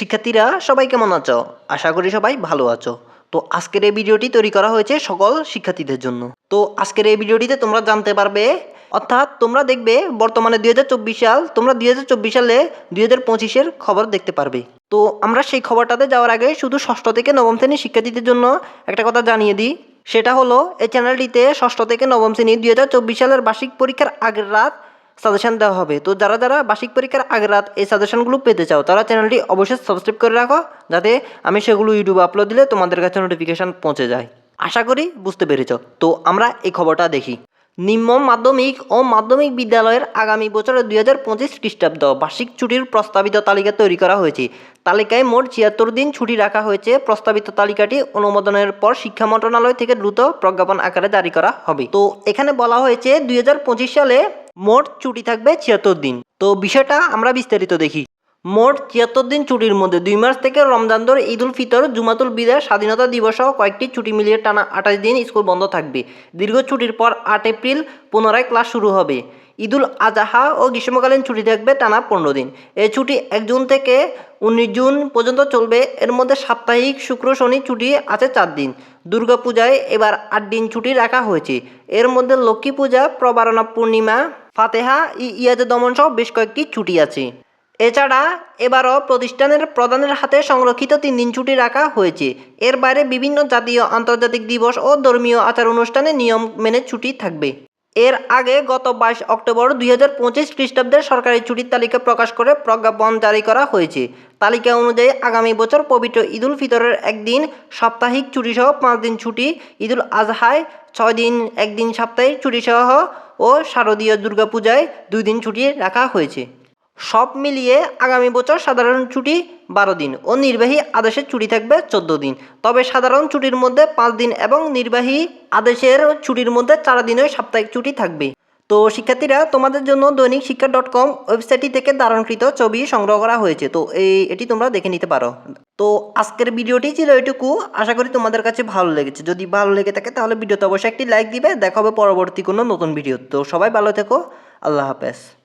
শিক্ষার্থীরা, সবাই কেমন আছো? আশা করি সবাই ভালো আছো। তো আজকের এই ভিডিওটি তৈরি করা হয়েছে সকল শিক্ষার্থীদের জন্য। তো আজকের এই ভিডিওটিতে তোমরা জানতে পারবে, অর্থাৎ তোমরা দেখবে বর্তমানে দুই হাজার চব্বিশ সাল, তোমরা দুই হাজার চব্বিশ সালে দুই হাজার পঁচিশের খবর দেখতে পারবে। তো আমরা সেই খবরটাতে যাওয়ার আগে শুধু ষষ্ঠ থেকে নবম শ্রেণির শিক্ষার্থীদের জন্য একটা কথা জানিয়ে দিই। সেটা হলো, এই চ্যানেলটিতে ষষ্ঠ থেকে নবম শ্রেণি দুই হাজার চব্বিশ সালের বার্ষিক পরীক্ষার আগের রাত সাজেশন দেওয়া হবে। তো যারা যারা বার্ষিক পরীক্ষার আগের রাত এই সাজেশনগুলো পেতে চাও, তারা চ্যানেলটি অবশ্যই সাবস্ক্রাইব করে রাখো, যাতে আমি সেগুলো ইউটিউবে আপলোড দিলে তোমাদের কাছে নোটিফিকেশান পৌঁছে যায়। আশা করি বুঝতে পেরেছ। তো আমরা এই খবরটা দেখি। নিম্ন মাধ্যমিক ও মাধ্যমিক বিদ্যালয়ের আগামী বছরের দুই হাজার পঁচিশ খ্রিস্টাব্দ বার্ষিক ছুটির প্রস্তাবিত তালিকা তৈরি করা হয়েছে। তালিকায় মোট ছিয়াত্তর দিন ছুটি রাখা হয়েছে। প্রস্তাবিত তালিকাটি অনুমোদনের পর শিক্ষা মন্ত্রণালয় থেকে দ্রুত প্রজ্ঞাপন আকারে জারি করা হবে। তো এখানে বলা হয়েছে, দুই হাজার পঁচিশ সালে মোট ছুটি থাকবে ছিয়াত্তর দিন। তো বিষয়টা আমরা বিস্তারিত দেখি। মোট ছিয়াত্তর দিন ছুটির মধ্যে। দুই মাস থেকে রমজান ধরে ঈদ উল ফিতর, জুমাতুল বিদায় স্বাধীনতা দিবস সহ কয়েকটি ছুটি মিলিয়ে টানা আঠাশ দিন স্কুল বন্ধ থাকবে। দীর্ঘ ছুটির পর আট এপ্রিল পুনরায় ক্লাস শুরু হবে। ঈদুল আজহা ও গ্রীষ্মকালীন ছুটি থাকবে টানা পনেরো দিন। এই ছুটি এক জুন থেকে উনিশ জুন পর্যন্ত চলবে। এর মধ্যে সাপ্তাহিক শুক্র শনি ছুটি আছে চার দিন। দুর্গাপূজায় এবার আট দিন ছুটি রাখা হয়েছে। এর মধ্যে লক্ষ্মী পূজা, প্রবারণা পূর্ণিমা, ফাতেহা ইয়াজে দমন সহ বেশ কয়েকটি ছুটি আছে। এছাড়া এবারও প্রতিষ্ঠানের প্রধানের হাতে সংরক্ষিত তিন দিন ছুটি রাখা হয়েছে। এর বাইরে বিভিন্ন জাতীয় আন্তর্জাতিক দিবস ও ধর্মীয় আচার অনুষ্ঠানে নিয়ম মেনে ছুটি থাকবে। এর আগে গত বাইশ অক্টোবর দুই হাজার পঁচিশ খ্রিস্টাব্দের সরকারি ছুটির তালিকা প্রকাশ করে প্রজ্ঞাপন জারি করা হয়েছে। তালিকা অনুযায়ী আগামী বছর পবিত্র ঈদুল ফিতরের একদিন সাপ্তাহিক ছুটিসহ পাঁচ দিন ছুটি, ঈদুল আজহায় ছয় দিন, একদিন সাপ্তাহিক ছুটিসহ ও শারদীয় দুর্গাপূজায় দুই দিন ছুটি রাখা হয়েছে। সব মিলিয়ে আগামী বছর সাধারণ ছুটি বারো দিন ও নির্বাহী আদেশের ছুটি থাকবে চোদ্দ দিন। তবে সাধারণ ছুটির মধ্যে পাঁচ দিন এবং নির্বাহী আদেশের ছুটির মধ্যে চার দিনের সাপ্তাহিক ছুটি থাকবে। তো শিক্ষার্থীরা, তোমাদের জন্য দৈনিক শিক্ষা ডট কম ওয়েবসাইটটি থেকে ধারণকৃত ছবি সংগ্রহ করা হয়েছে। তো এই, এটি তোমরা দেখে নিতে পারো। তো আজকের ভিডিওটি ছিল এটুকু। আশা করি তোমাদের কাছে ভালো লেগেছে। যদি ভালো লেগে থাকে, তাহলে ভিডিওতে অবশ্যই একটি লাইক দিবে। দেখা হবে পরবর্তী কোনো নতুন ভিডিও তো সবাই ভালো থেকো। আল্লাহ হাফেজ।